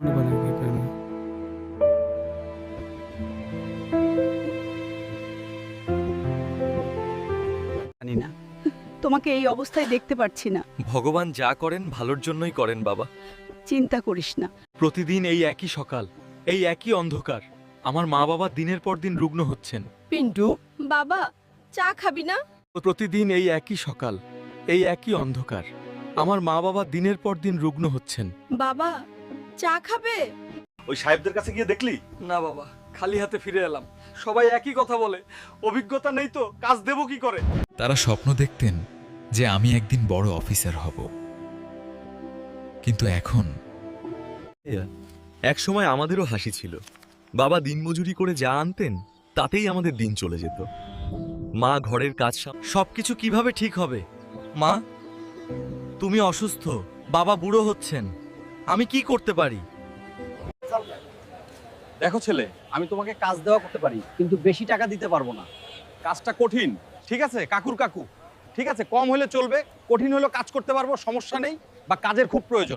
बनाएंगे कहना জানি না তোমাকে এই অবস্থায় দেখতে পারছি না ভগবান যা করেন ভালোর জন্যই করেন বাবা চিন্তা করিস না প্রতিদিন এই একই সকাল এই একই অন্ধকার আমার মা বাবা দিনের পর দিন রুগ্ন হচ্ছেন পিন্টু বাবা চা খাবি না প্রতিদিন এই একই সকাল এই একই অন্ধকার আমার মা বাবা দিনের পর দিন রুগ্ন হচ্ছেন বাবা চা খাবে? ওই সাহেবদের কাছে গিয়ে দেখলি? না বাবা খালি হাতে ফিরে এলাম। সবাই একই কথা বলে অভিজ্ঞতা নেই তো কাজ দেব কি করে? তারা স্বপ্ন দেখতেন যে আমি একদিন বড় অফিসার হব। কিন্তু এখন এক সময় আমাদেরও হাসি ছিল। বাবা দিনমজুরি করে যা আনতেন তাতেই আমাদের দিন চলে যেত। মা ঘরের কাজ সবকিছু কীভাবে ঠিক হবে? মা তুমি অসুস্থ বাবা বুড়ো হচ্ছেন। আমি কি করতে পারি? দেখো ছেলে, আমি তোমাকে কাজ দেওয়া করতে পারি, কিন্তু বেশি টাকা দিতে পারব না। কাজটা কঠিন, ঠিক আছে? কাকুর কাকু। ঠিক আছে? কম হলে চলবে, কঠিন হলেও কাজ করতে পারব, সমস্যা নেই, বা কাজের খুব প্রয়োজন।